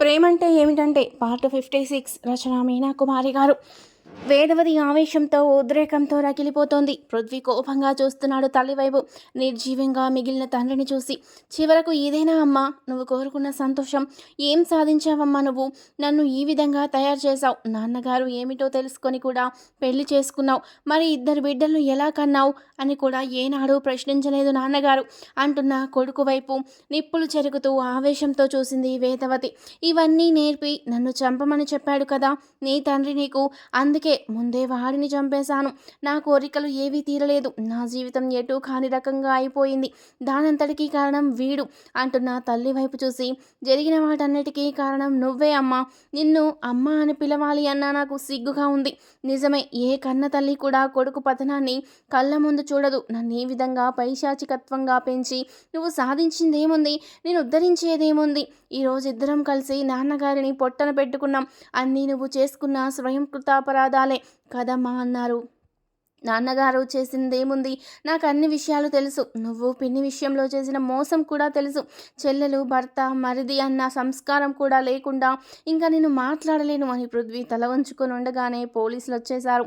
ప్రేమంటే ఏమిటంటే part fifty six Rachana Meena Kumari గారు. వేదవతి ఆవేశంతో ఉద్రేకంతో రగిలిపోతోంది. పృథ్వీ కోపంగా చూస్తున్నాడు తల్లివైపు. నిర్జీవంగా మిగిలిన తండ్రిని చూసి చివరకు ఇదేనా అమ్మా? నువ్వు కోరుకున్న సంతోషం. ఏం సాధించావమ్మా నువ్వు? నన్ను ఈ విధంగా తయారు చేశావు. నాన్నగారు ఏమిటో తెలుసుకొని కూడా పెళ్ళి చేసుకున్నావు. మరి ఇద్దరు బిడ్డలను ఎలా కన్నావు? అని కూడా ఏనాడు ప్రశ్నించలేదు నాన్నగారు. అంటున్న కొడుకు వైపు నిప్పులు చెరుగుతూ ఆవేశంతో చూసింది వేదవతి. ఇవన్నీ నేర్పి నన్ను చంపమని చెప్పాడు కదా నీ తండ్రి నీకు అందుకే ముందే వాడిని చంపేశాను. నా కోరికలు ఏవీ తీరలేదు. నా జీవితం ఎటూ కాని రకంగా అయిపోయింది. దానంతటికీ కారణం వీడు అంటున్న తల్లి వైపు చూసి. జరిగిన వాటన్నిటికీ కారణం నువ్వే అమ్మా. నిన్ను అమ్మ అని పిలవాలి అన్నా నాకు సిగ్గుగా ఉంది. నిజమే ఏ కన్న తల్లి కూడా కొడుకు పతనాన్ని కళ్ళ ముందు చూడదు. నన్ను ఈ విధంగా పైశాచికత్వంగా పెంచి నువ్వు సాధించిందేముంది? నేను ఉద్ధరించేదేముంది? ఈరోజు ఇద్దరం కలిసి నాన్నగారిని పొట్టన పెట్టుకున్నాం. అన్నీ నువ్వు చేసుకున్న స్వయం కృతాపరాధాలే కదమ్మా అన్నారు. నాన్నగారు చేసిందేముంది? నాకు అన్ని విషయాలు తెలుసు. నువ్వు పిన్ని విషయంలో చేసిన మోసం కూడా తెలుసు. చెల్లెలు భర్త మరిది అన్న సంస్కారం కూడా లేకుండా ఇంకా నేను మాట్లాడలేను అని పృథ్వీ తల వంచుకొని ఉండగానే పోలీసులు వచ్చేశారు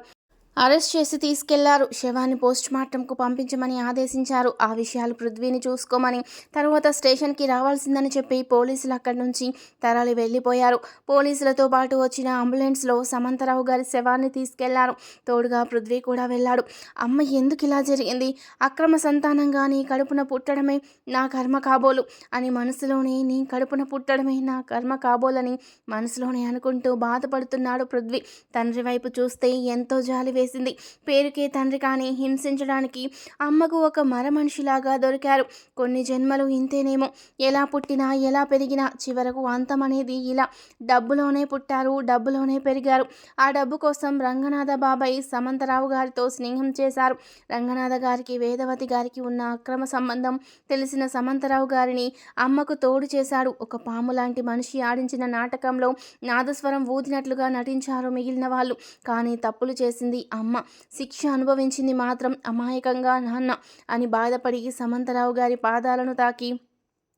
అరెస్ట్ చేసి తీసుకెళ్ళారు. శవాన్ని పోస్ట్ మార్టంకు పంపించమని ఆదేశించారు. ఆ విషయాలు పృథ్వీని చూసుకోమని తర్వాత స్టేషన్కి రావాల్సిందని చెప్పి పోలీసులు అక్కడి నుంచి తరలి వెళ్ళిపోయారు. పోలీసులతో పాటు వచ్చిన అంబులెన్స్లో సమంతరావు గారి శవాన్ని తీసుకెళ్ళారు. తోడుగా పృథ్వీ కూడా వెళ్ళాడు. అమ్మ ఎందుకు ఇలా జరిగింది? అక్రమ సంతానంగా నీ కడుపున పుట్టడమే నా కర్మ కాబోలు అని మనసులోనే నీ కడుపున పుట్టడమే నా కర్మ కాబోలని మనసులోనే అనుకుంటూ బాధపడుతున్నాడు పృథ్వీ. తండ్రి వైపు చూస్తే ఎంతో జాలి వేసింది. పేరుకే తండ్రి కానీ హింసించడానికి అమ్మకు ఒక మర మనిషిలాగా దొరికారు. కొన్ని జన్మలు ఇంతేనేమో. ఎలా పుట్టినా ఎలా పెరిగినా చివరకు అంతం అనేది ఇలా. డబ్బులోనే పుట్టారు డబ్బులోనే పెరిగారు. ఆ డబ్బు కోసం రంగనాథ బాబాయ్ సమంతరావు గారితో స్నేహం చేశారు. రంగనాథ గారికి వేదవతి గారికి ఉన్న అక్రమ సంబంధం తెలిసిన సమంతరావు గారిని అమ్మకు తోడు చేశాడు. ఒక పాము లాంటి మనిషి ఆడించిన నాటకంలో నాదస్వరం ఊదినట్లుగా నటించారు మిగిలిన వాళ్ళు. కానీ తప్పులు చేసింది అమ్మ శిక్ష అనుభవించింది మాత్రం అమాయకంగా నాన్న అని బాధపడి సమంతరావు గారి పాదాలను తాకి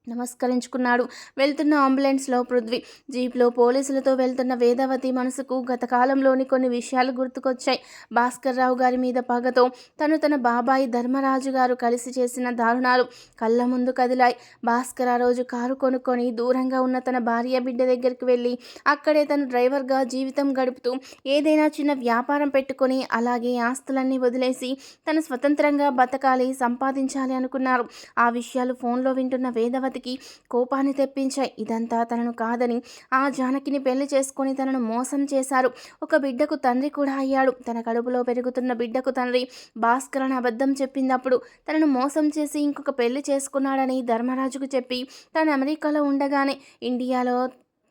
నమస్కరించుకున్నాడు. వెళ్తున్న అంబులెన్స్లో పృథ్వీ. జీప్లో పోలీసులతో వెళ్తున్న వేదవతి మనసుకు గత కాలంలోని కొన్ని విషయాలు గుర్తుకొచ్చాయి. భాస్కర్ రావు గారి మీద పగతో తను తన బాబాయి ధర్మరాజు గారు కలిసి చేసిన దారుణాలు కళ్ళ ముందు కదిలాయి. భాస్కర్ ఆ రోజు కారు కొనుక్కొని దూరంగా ఉన్న తన భార్య బిడ్డ దగ్గరికి వెళ్ళి అక్కడే తను డ్రైవర్గా జీవితం గడుపుతూ ఏదైనా చిన్న వ్యాపారం పెట్టుకొని అలాగే ఆస్తులన్నీ వదిలేసి తను స్వతంత్రంగా బతకాలి సంపాదించాలి అనుకున్నారు. ఆ విషయాలు ఫోన్లో వింటున్న వేదవతి జానకికి కోపాన్ని తెప్పించాయి. ఇదంతా తనను కాదని ఆ జానకిని పెళ్ళి చేసుకొని తనను మోసం చేశారు. ఒక బిడ్డకు తండ్రి కూడా అయ్యాడు. తన కడుపులో పెరుగుతున్న బిడ్డకు తండ్రి భాస్కర్ అని అబద్ధం చెప్పినప్పుడు తనను మోసం చేసి ఇంకొక పెళ్ళి చేసుకున్నాడని ధర్మరాజుకు చెప్పి తను అమెరికాలో ఉండగానే ఇండియాలో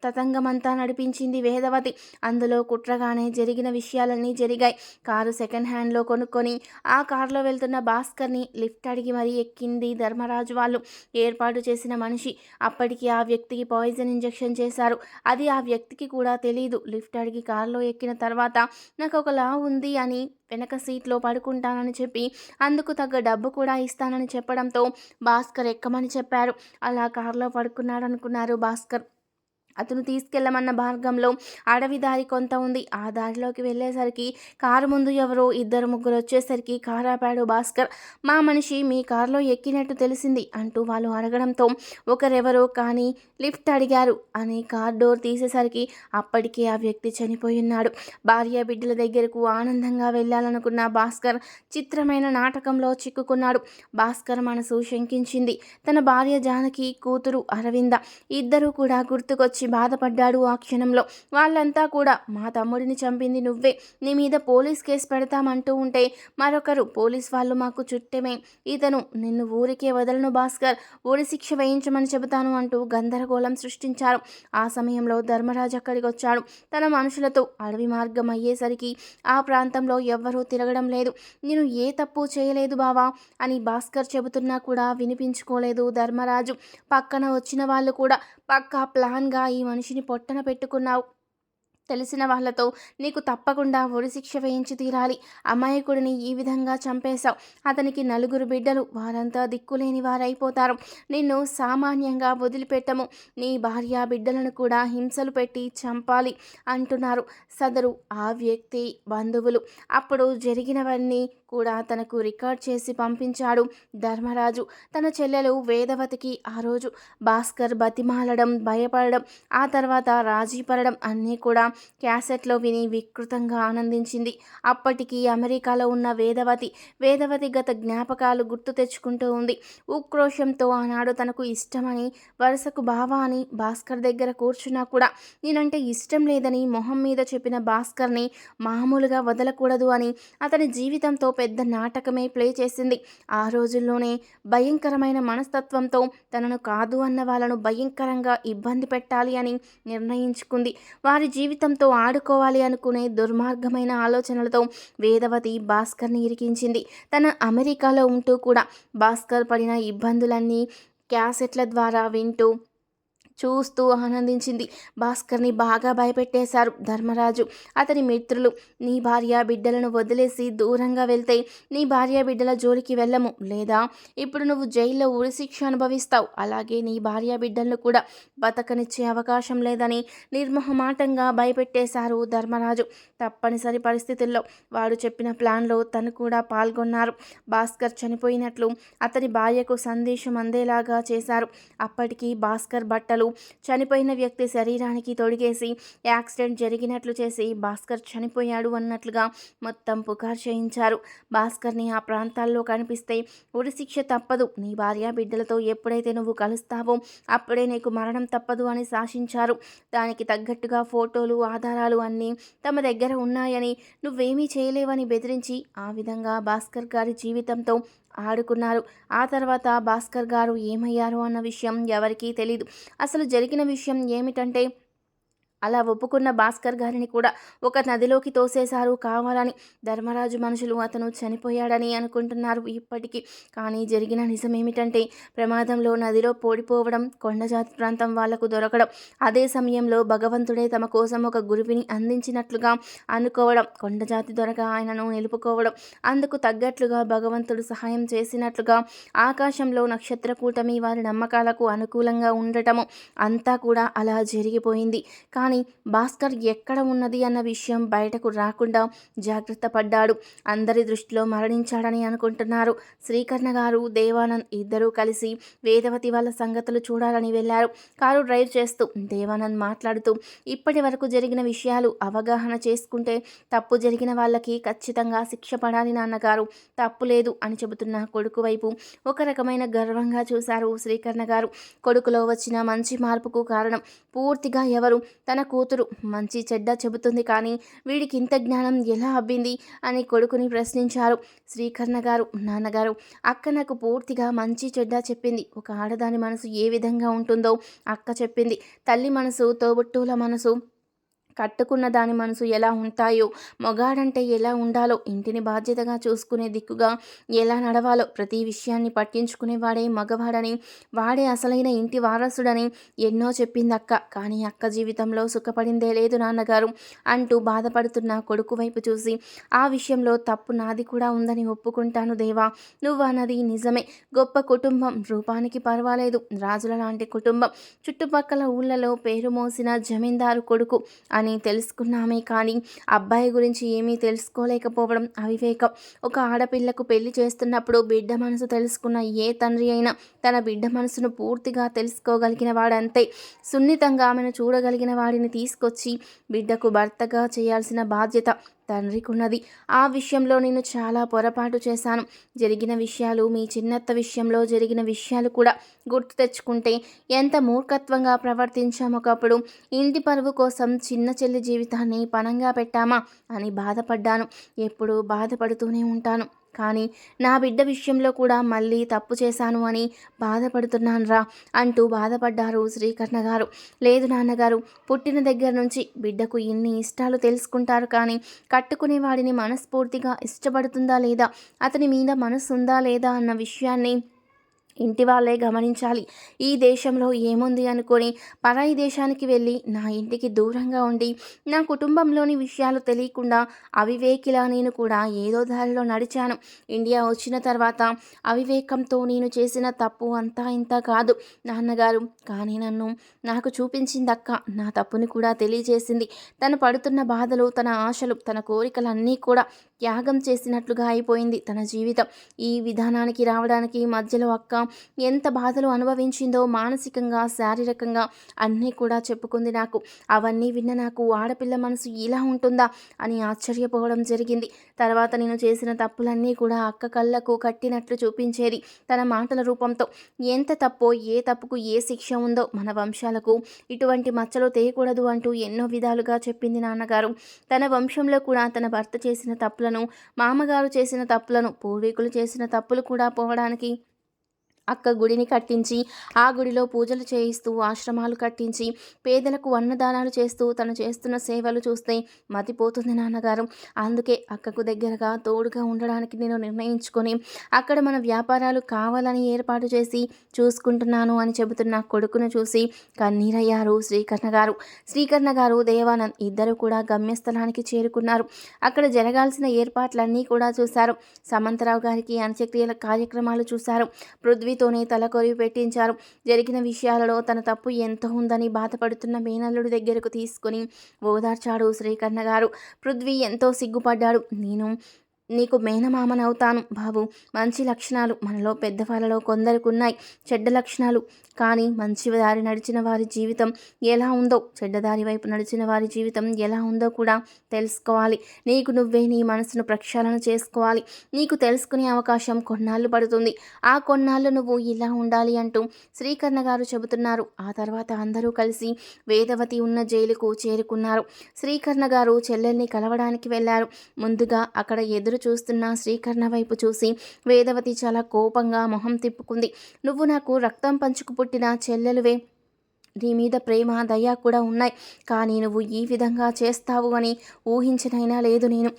తతంగమంతా నడిపించింది వేదవతి. అందులో కుట్రగానే జరిగిన విషయాలన్నీ జరిగాయి. కారు సెకండ్ హ్యాండ్లో కొనుక్కొని ఆ కారులో వెళ్తున్న భాస్కర్ని లిఫ్ట్ అడిగి మరీ ఎక్కింది ధర్మరాజు వాళ్ళు. ఏర్పాటు చేసిన మనిషి అప్పటికి ఆ వ్యక్తికి పాయిజన్ ఇంజెక్షన్ చేశారు. అది ఆ వ్యక్తికి కూడా తెలియదు లిఫ్ట్ అడిగి కారులో ఎక్కిన తర్వాత నాకు ఒకలా ఉంది అని వెనక సీట్లో పడుకుంటానని చెప్పి అందుకు తగ్గ డబ్బు కూడా ఇస్తానని చెప్పడంతో భాస్కర్ ఎక్కమని చెప్పారు. అలా కారులో పడుకున్నాడనుకున్నారు భాస్కర్. అతను తీసుకెళ్ళమన్న మార్గంలో అడవి దారి కొంత ఉంది. ఆ దారిలోకి వెళ్ళేసరికి కారు ముందు ఎవరో ఇద్దరు ముగ్గురు వచ్చేసరికి కారు ఆపాడు భాస్కర్. మా మనిషి మీ కారులో ఎక్కినట్టు తెలిసింది అంటూ వాళ్ళు అడగడంతో ఒకరెవరో కానీ లిఫ్ట్ అడిగారు. అని కార్ డోర్ తీసేసరికి అప్పటికే ఆ వ్యక్తి చనిపోయి ఉన్నాడు. భార్య బిడ్డల దగ్గరకు ఆనందంగా వెళ్ళాలనుకున్న భాస్కర్ చిత్రమైన నాటకంలో చిక్కుకున్నాడు. భాస్కర్ మనసు శంకించింది. తన భార్య జానకి కూతురు అరవింద. ఇద్దరూ కూడా గుర్తుకొచ్చి గురించి బాధపడ్డాడు ఆ క్షణంలో. వాళ్ళంతా కూడా మా తమ్ముడిని చంపింది నువ్వే. నీ మీద పోలీస్ కేసు పెడతామంటూ ఉంటే మరొకరు పోలీస్ వాళ్ళు మాకు చుట్టమే. ఇతను నిన్ను ఊరికే వదలను భాస్కర్. ఊరి శిక్ష వేయించమని చెబుతాను అంటూ గందరగోళం సృష్టించారు. ఆ సమయంలో ధర్మరాజు అక్కడికి వచ్చాడు. తన మనుషులతో అడవి మార్గం అయ్యేసరికి ఆ ప్రాంతంలో ఎవ్వరూ తిరగడం లేదు. నేను ఏ తప్పు చేయలేదు బావా అని భాస్కర్ చెబుతున్నా కూడా వినిపించుకోలేదు ధర్మరాజు. పక్కన వచ్చిన వాళ్ళు కూడా పక్కా ప్లాన్గా ఈ మనిషిని పొట్టన పెట్టుకున్నావు. తెలిసిన వాళ్ళతో నీకు తప్పకుండా ఉరిశిక్ష వేయించి తీరాలి. అమాయకుడిని ఈ విధంగా చంపేశావు. అతనికి నలుగురు బిడ్డలు వారంతా దిక్కులేని వారైపోతారు. నిన్ను సామాన్యంగా వదిలిపెట్టము. నీ భార్య బిడ్డలను కూడా హింసలు పెట్టి చంపాలి అంటున్నారు సదరు ఆ వ్యక్తి బంధువులు. అప్పుడు జరిగినవన్నీ కూడా తనకు రికార్డ్ చేసి పంపించాడు ధర్మరాజు. తన చెల్లెలు వేదవతికి ఆ రోజు భాస్కర్ బతిమాలడం భయపడడం ఆ తర్వాత రాజీ పడడం అన్నీ కూడా క్యాసెట్లో విని వికృతంగా ఆనందించింది. అప్పటికి అమెరికాలో ఉన్న వేదవతి వేదవతి గత జ్ఞాపకాలు గుర్తు తెచ్చుకుంటూ ఉంది. ఉక్రోషంతో ఆనాడు తనకు ఇష్టమని వరుసకు బావా అని భాస్కర్ దగ్గర కూర్చున్నా కూడా నేనంటే ఇష్టం లేదని మొహం మీద చెప్పిన భాస్కర్ని మామూలుగా వదలకూడదు అని అతని జీవితంతో పెద్ద నాటకమే ప్లే చేసింది. ఆ రోజుల్లోనే భయంకరమైన మనస్తత్వంతో తనను కాదు అన్న వాళ్ళను భయంకరంగా ఇబ్బంది పెట్టాలి అని నిర్ణయించుకుంది. వారి జీవితంతో ఆడుకోవాలి అనుకునే దుర్మార్గమైన ఆలోచనలతో వేదవతి భాస్కర్ని ఇరికించింది. తన అమెరికాలో ఉంటూ కూడా భాస్కర్ పడిన ఇబ్బందులన్నీ క్యాసెట్ల ద్వారా వింటూ చూస్తూ ఆనందించింది. భాస్కర్ని బాగా భయపెట్టేశారు ధర్మరాజు. అతని మిత్రులు నీ భార్య బిడ్డలను వదిలేసి దూరంగా వెళ్తే నీ భార్య బిడ్డల జోలికి వెళ్ళము. లేదా ఇప్పుడు నువ్వు జైల్లో ఉరిశిక్ష అనుభవిస్తావు. అలాగే నీ భార్య బిడ్డలను కూడా బతకనిచ్చే అవకాశం లేదని నిర్మహమాటంగా భయపెట్టేశారు ధర్మరాజు. తప్పనిసరి పరిస్థితుల్లో వాడు చెప్పిన ప్లాన్లో తను కూడా పాల్గొన్నారు. భాస్కర్ చనిపోయినట్లు అతని భార్యకు సందేశం అందేలాగా చేశారు. అప్పటికి భాస్కర్ బట్టలు చనిపోయిన వ్యక్తి శరీరానికి తొడిగేసి యాక్సిడెంట్ జరిగినట్లు చేసి భాస్కర్ చనిపోయాడు అన్నట్లుగా మొత్తం పుకార్ చేయించారు. భాస్కర్ని ఆ ప్రాంతాల్లో కనిపిస్తే ఉరిశిక్ష తప్పదు. నీ భార్య బిడ్డలతో ఎప్పుడైతే నువ్వు కలుస్తావో అప్పుడే నీకు మరణం తప్పదు అని శాసించారు. దానికి తగ్గట్టుగా ఫోటోలు ఆధారాలు అన్నీ తమ దగ్గర ఉన్నాయని నువ్వేమీ చేయలేవని బెదిరించి ఆ విధంగా భాస్కర్ గారి జీవితంతో ఆడుకున్నారు. ఆ తర్వాత భాస్కర్ గారు ఏమయ్యారు అన్న విషయం ఎవరికీ తెలీదు. అసలు జరిగిన విషయం ఏమిటంటే అలా ఒప్పుకున్న భాస్కర్ గారిని కూడా ఒక నదిలోకి తోసేశారు. కావాలని ధర్మరాజు మనుషులు అతను చనిపోయాడని అనుకుంటున్నారు ఇప్పటికీ. కానీ జరిగిన నిజమేమిటంటే ప్రమాదంలో నదిలో పోడిపోవడం కొండజాతి ప్రాంతం వాళ్ళకు దొరకడం అదే సమయంలో భగవంతుడే తమ కోసం ఒక గురువిని అందించినట్లుగా అనుకోవడం కొండజాతి దొరక ఆయనను నిలుపుకోవడం అందుకు తగ్గట్లుగా భగవంతుడు సహాయం చేసినట్లుగా ఆకాశంలో నక్షత్ర కూటమి వారి నమ్మకాలకు అనుకూలంగా ఉండటము అంతా కూడా అలా జరిగిపోయింది. కానీ కానీ భాస్కర్ ఎక్కడ ఉన్నది అన్న విషయం బయటకు రాకుండా జాగ్రత్త పడ్డాడు. అందరి దృష్టిలో మరణించాడని అనుకుంటున్నారు. శ్రీకర్ణ గారు దేవానంద్ ఇద్దరూ కలిసి వేదవతి వాళ్ళ సంగతులు చూడాలని వెళ్ళారు. కారు డ్రైవ్ చేస్తూ దేవానంద్ మాట్లాడుతూ ఇప్పటి వరకు జరిగిన విషయాలు అవగాహన చేసుకుంటే తప్పు జరిగిన వాళ్ళకి ఖచ్చితంగా శిక్ష పడాలి నాన్నగారు. తప్పు లేదు అని చెబుతున్న కొడుకు వైపు ఒక రకమైన గర్వంగా చూశారు శ్రీకర్ణ గారు. కొడుకులో వచ్చిన మంచి మార్పుకు కారణం పూర్తిగా ఎవరు? తన కూతురు. మంచి చెడ్డ చెబుతుంది కానీ వీడికి ఇంత జ్ఞానం ఎలా అబ్బింది అని కొడుకుని ప్రశ్నించారు. శ్రీకర్ణ గారు నాన్నగారు అక్క నాకు పూర్తిగా మంచి చెడ్డ చెప్పింది. ఒక ఆడదాని మనసు ఏ విధంగా ఉంటుందో అక్క చెప్పింది. తల్లి మనసు తోబుట్టువుల మనసు కట్టుకున్న దాని మనసు ఎలా ఉంటాయో మగాడంటే ఎలా ఉండాలో ఇంటిని బాధ్యతగా చూసుకునే దిక్కుగా ఎలా నడవాలో ప్రతి విషయాన్ని పట్టించుకునేవాడే మగవాడని వాడే అసలైన ఇంటి వారసుడని ఎన్నో చెప్పింది అక్క. కానీ అక్క జీవితంలో సుఖపడిందే లేదు నాన్నగారు అంటూ బాధపడుతున్న కొడుకు వైపు చూసి ఆ విషయంలో తప్పు నాది కూడా ఉందని ఒప్పుకుంటాను దేవా. నువ్వు అన్నది నిజమే. గొప్ప కుటుంబం. రూపానికి పర్వాలేదు. రాజుల లాంటి కుటుంబం. చుట్టుపక్కల ఊళ్ళలో పేరు మోసిన జమీందారు కొడుకు. అని తెలుసుకున్నామే కానీ అబ్బాయి గురించి ఏమీ తెలుసుకోలేకపోవడం అవివేకం. ఒక ఆడపిల్లకు పెళ్ళి చేస్తున్నప్పుడు బిడ్డ మనసు తెలుసుకున్న ఏ తండ్రి అయినా తన బిడ్డ మనసును పూర్తిగా తెలుసుకోగలిగిన వాడంతే. సున్నితంగా ఆమెను చూడగలిగిన వాడిని తీసుకొచ్చి బిడ్డకు భర్తగా చేయాల్సిన బాధ్యత తండ్రికున్నది. ఆ విషయంలో నేను చాలా పొరపాటు చేశాను. జరిగిన విషయాలు మీ చిన్నత్త విషయంలో జరిగిన విషయాలు కూడా గుర్తు తెచ్చుకుంటే ఎంత మూర్ఖత్వంగా ప్రవర్తించాము ఒకప్పుడు. ఇంటి పరువు కోసం చిన్న చెల్లి జీవితాన్ని పణంగా పెట్టామా అని బాధపడ్డాను. ఎప్పుడూ బాధపడుతూనే ఉంటాను. కానీ నా బిడ్డ విషయంలో కూడా మళ్ళీ తప్పు చేశాను అని బాధపడుతున్నాను రా అంటూ బాధపడ్డారు శ్రీకర్ణ గారు. లేదు నాన్నగారు పుట్టిన దగ్గర నుంచి బిడ్డకు ఇన్ని ఇష్టాలు తెలుసుకుంటారు కానీ కట్టుకునే వాడిని మనస్ఫూర్తిగా ఇష్టపడుతుందా లేదా? అతని మీద మనసు ఉందా లేదా అన్న విషయాన్ని ఇంటి వాళ్ళే గమనించాలి. ఈ దేశంలో ఏముంది అనుకొని పరాయి దేశానికి వెళ్ళి నా ఇంటికి దూరంగా ఉండి నా కుటుంబంలోని విషయాలు తెలియకుండా అవివేకిలా నేను కూడా ఏదో దారిలో నడిచాను. ఇండియా వచ్చిన తర్వాత అవివేకంతో నేను చేసిన తప్పు అంతా ఇంత కాదు నాన్నగారు. కానీ నన్ను నాకు చూపించింది అక్క నా తప్పుని కూడా తెలియజేసింది. తను పడుతున్న బాధలు తన ఆశలు తన కోరికలన్నీ కూడా త్యాగం చేసినట్లుగా అయిపోయింది తన జీవితం. ఈ విధానానికి రావడానికి మధ్యలో అక్క ఎంత బాధలు అనుభవించిందో మానసికంగా శారీరకంగా అన్నీ కూడా చెప్పుకుంది నాకు. అవన్నీ విన్న నాకు ఆడపిల్ల మనసు ఇలా ఉంటుందా అని ఆశ్చర్యపోవడం జరిగింది. తర్వాత నేను చేసిన తప్పులన్నీ కూడా అక్క కళ్ళకు కట్టినట్లు చూపించేది తన మాటల రూపంతో. ఎంత తప్పో ఏ తప్పుకు ఏ శిక్ష ఉందో మన వంశాలకు ఇటువంటి మచ్చలు తేయకూడదు అంటూ ఎన్నో విధాలుగా చెప్పింది నాన్నగారు. తన వంశంలో కూడా తన భర్త చేసిన తప్పులను మామగారు చేసిన తప్పులను పూర్వీకులు చేసిన తప్పులు కూడా పోవడానికి అక్క గుడిని కట్టించి ఆ గుడిలో పూజలు చేయిస్తూ ఆశ్రమాలు కట్టించి పేదలకు అన్నదానాలు చేస్తూ తను చేస్తున్న సేవలు చూస్తే మతిపోతుంది నాన్నగారు. అందుకే అక్కకు దగ్గరగా తోడుగా ఉండడానికి నేను నిర్ణయించుకొని అక్కడ మన వ్యాపారాలు కావాలని ఏర్పాటు చేసి చూసుకుంటున్నాను అని చెబుతున్న కొడుకును చూసి కన్నీరయ్యారు శ్రీకర్ణ గారు. శ్రీకర్ణ గారు దేవానంద్ ఇద్దరు కూడా గమ్యస్థలానికి చేరుకున్నారు. అక్కడ జరగాల్సిన ఏర్పాట్లన్నీ కూడా చూశారు. సమంతరావు గారికి అంత్యక్రియల కార్యక్రమాలు చూశారు. పృథ్వీ పృథ్వీతోనే తలకొరివి పెట్టించారు. జరిగిన విషయాలలో తన తప్పు ఎంత ఉందని బాధపడుతున్న మేనల్లుడి దగ్గరకు తీసుకుని ఓదార్చాడు శ్రీకర్ణ గారు పృథ్వీ ఎంతో సిగ్గుపడ్డాడు. నేను నీకు మేనమామనవుతాను బాబు. మంచి లక్షణాలు మనలో పెద్దవాళ్ళలో కొందరికి ఉన్నాయి చెడ్డ లక్షణాలు. కానీ మంచి దారి నడిచిన వారి జీవితం ఎలా ఉందో చెడ్డదారి వైపు నడిచిన వారి జీవితం ఎలా ఉందో కూడా తెలుసుకోవాలి. నీకు నువ్వే నీ మనసును ప్రక్షాళన చేసుకోవాలి. నీకు తెలుసుకునే అవకాశం కొన్నాళ్ళు పడుతుంది. ఆ కొన్నాళ్ళు నువ్వు ఇలా ఉండాలి అంటూ శ్రీకర్ణ గారు చెబుతున్నారు. ఆ తర్వాత అందరూ కలిసి వేదవతి ఉన్న జైలుకు చేరుకున్నారు. శ్రీకర్ణ గారు చెల్లెల్ని కలవడానికి వెళ్ళారు. ముందుగా అక్కడ ఎదురు చూస్తున్న శ్రీకర్ణ వైపు చూసి వేదవతి చాలా కోపంగా మొహం తిప్పుకుంది. నువ్వు నాకు రక్తం పంచుకు పుట్టిన చెల్లెలువే. నీ మీద ప్రేమ దయ కూడా ఉన్నాయి. కానీ నువ్వు ఈ విధంగా చేస్తావు అని ఊహించనైనా లేదు నేను.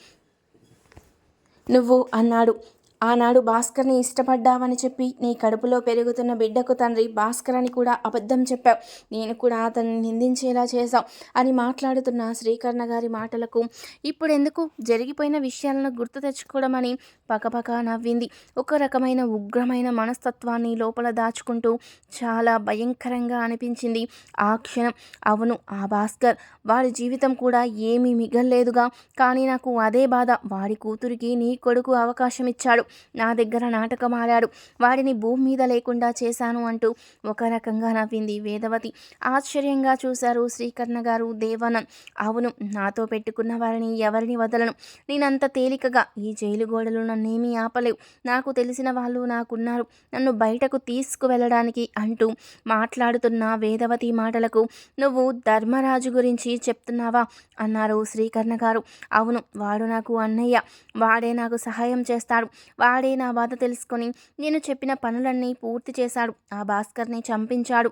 నువ్వు అన్నాడు. ఆనాడు భాస్కర్ని ఇష్టపడ్డావని చెప్పి నీ కడుపులో పెరుగుతున్న బిడ్డకు తండ్రి భాస్కర్ అని కూడా అబద్ధం చెప్పావు. నేను కూడా అతన్ని నిందించేలా చేశావు అని మాట్లాడుతున్న శ్రీకర్ణ గారి మాటలకు ఇప్పుడు ఎందుకు జరిగిపోయిన విషయాలను గుర్తు తెచ్చుకోవడం అని పకపక నవ్వింది. ఒక రకమైన ఉగ్రమైన మనస్తత్వాన్ని లోపల దాచుకుంటూ చాలా భయంకరంగా అనిపించింది ఆ క్షణం. అవును ఆ భాస్కర్. వాడి జీవితం కూడా ఏమీ మిగల్లేదుగా. కానీ నాకు అదే బాధ. వాడి కూతురికి నీ కొడుకు అవకాశం ఇచ్చాడు నా దగ్గర నాటకం ఆడాడు వాడిని భూమి మీద లేకుండా చేశాను అంటూ ఒక రకంగా నవ్వింది వేదవతి. ఆశ్చర్యంగా చూశారు శ్రీకర్ణ గారు దేవనం. అవును నాతో పెట్టుకున్న వారిని ఎవరిని వదలను? నేనంత తేలికగా. ఈ జైలు గోడలు నన్నేమీ ఆపలేవు. నాకు తెలిసిన వాళ్ళు నాకున్నారు. నన్ను బయటకు తీసుకువెళ్ళడానికి అంటూ మాట్లాడుతున్న వేదవతి మాటలకు నువ్వు ధర్మరాజు గురించి చెప్తున్నావా? అన్నారు శ్రీకర్ణ గారు. అవును వాడు నాకు అన్నయ్య. వాడే నాకు సహాయం చేస్తాడు. వాడే నా బాధ తెలుసుకొని నేను చెప్పిన పనులన్నీ పూర్తి చేశాడు. ఆ భాస్కర్ని చంపించాడు.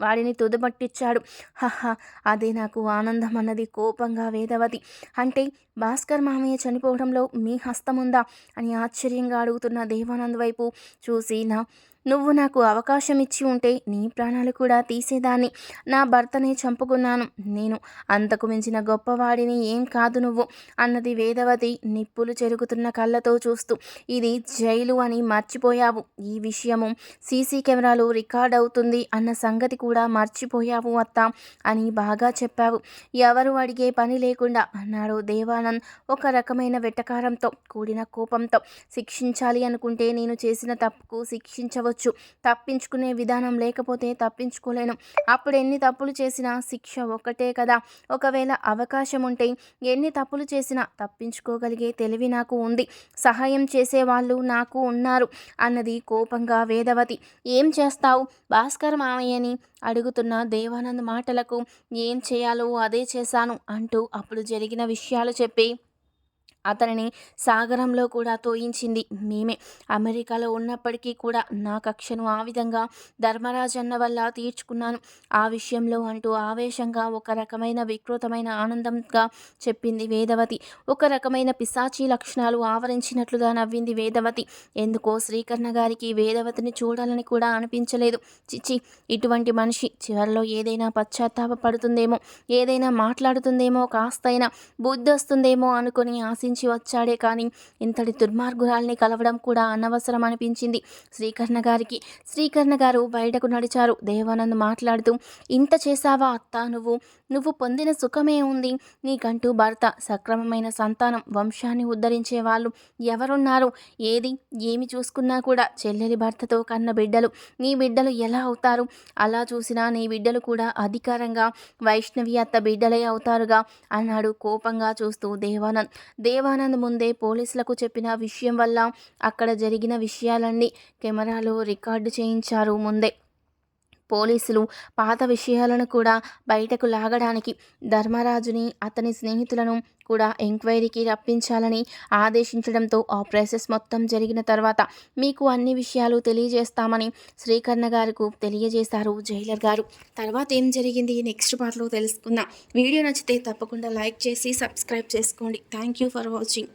వాడిని తుదపట్టించాడు హహ అదే నాకు ఆనందం అన్నది కోపంగా వేదవతి. అంటే భాస్కర్ మామయ్య చనిపోవడంలో మీ హస్తముందా అని ఆశ్చర్యంగా అడుగుతున్న దేవానంద్ వైపు చూసి నా నువ్వు నాకు అవకాశం ఇచ్చి ఉంటే నీ ప్రాణాలు కూడా తీసేదాన్ని. నా భర్తనే చంపుకున్నాను. నేను అంతకు మించిన గొప్పవాడిని ఏం కాదు నువ్వు అన్నది వేదవతి నిప్పులు చెరుగుతున్న కళ్ళతో చూస్తూ. ఇది జైలు అని మర్చిపోయావు. ఈ విషయము సీసీ కెమెరాలు రికార్డ్ అవుతుంది అన్న సంగతి కూడా మర్చిపోయావు అత్త అని బాగా చెప్పావు. ఎవరు అడిగే పని లేకుండా అన్నాడు దేవానంద్ ఒక రకమైన వెటకారంతో కూడిన కోపంతో. శిక్షించాలి అనుకుంటే నేను చేసిన తప్పుకు శిక్షించవచ్చు. కావచ్చు తప్పించుకునే విధానం లేకపోతే తప్పించుకోలేను. అప్పుడు ఎన్ని తప్పులు చేసినా శిక్ష ఒకటే కదా. ఒకవేళ అవకాశం ఉంటే ఎన్ని తప్పులు చేసినా తప్పించుకోగలిగే తెలివి నాకు ఉంది. సహాయం చేసే వాళ్ళు నాకు ఉన్నారు అన్నది కోపంగా వేదవతి. ఏం చేస్తావు? భాస్కర్ మామయ్యని అడుగుతున్న దేవానంద్ మాటలకు ఏం చేయాలో అదే చేశాను అంటూ అప్పుడు జరిగిన విషయాలు చెప్పి అతనిని సాగరంలో కూడా తోయించింది. మేమే. అమెరికాలో ఉన్నప్పటికీ కూడా నా కక్షను ఆ విధంగా ధర్మరాజన్న వల్ల తీర్చుకున్నాను. ఆ విషయంలో అంటూ ఆవేశంగా ఒక రకమైన వికృతమైన ఆనందంగా చెప్పింది వేదవతి. ఒక రకమైన పిశాచి లక్షణాలు ఆవరించినట్లుగా నవ్వింది వేదవతి. ఎందుకో శ్రీకర్ణ గారికి వేదవతిని చూడాలని కూడా అనిపించలేదు. చిచి ఇటువంటి మనిషి చివరిలో ఏదైనా పశ్చాత్తాప పడుతుందేమో ఏదైనా మాట్లాడుతుందేమో కాస్తైనా బుద్ధి వస్తుందేమో అనుకుని ఆలోచించి వచ్చాడే కానీ ఇంతటి దుర్మార్గురాల్ని కలవడం కూడా అనవసరం అనిపించింది. శ్రీకర్ణ గారికి శ్రీకర్ణ గారు బయటకు నడిచారు. దేవానంద్ మాట్లాడుతూ ఇంత చేశావా అత్త నువ్వు? నువ్వు పొందిన సుఖమే ఉంది. నీకంటూ భర్త సక్రమమైన సంతానం వంశాన్ని ఉద్ధరించే వాళ్ళు ఎవరున్నారు? ఏది? ఏమి చూసుకున్నా కూడా చెల్లెలి భర్తతో కన్న బిడ్డలు. నీ బిడ్డలు ఎలా అవుతారు? అలా చూసినా నీ బిడ్డలు కూడా అధికారంగా వైష్ణవి అత్త బిడ్డలే అవుతారుగా? అన్నాడు కోపంగా చూస్తూ దేవానంద్. దేవానంద్ ముందే పోలీసులకు చెప్పిన విషయం వల్ల అక్కడ జరిగిన విషయాలన్నీ కెమెరాలో రికార్డు చేయించారు ముందే. పోలీసులు పాత విషయాలను కూడా బయటకు లాగడానికి ధర్మరాజుని అతని స్నేహితులను కూడా ఎంక్వైరీకి రప్పించాలని ఆదేశించడంతో ఆ ప్రాసెస్ మొత్తం జరిగిన తర్వాత మీకు అన్ని విషయాలు తెలియజేస్తామని శ్రీకర్ణ గారికి తెలియజేశారు జైలర్ గారు. తర్వాత ఏం జరిగింది నెక్స్ట్ పార్ట్లో తెలుసుకుందాం. వీడియో నచ్చితే తప్పకుండా లైక్ చేసి సబ్స్క్రైబ్ చేసుకోండి. Thank you for watching.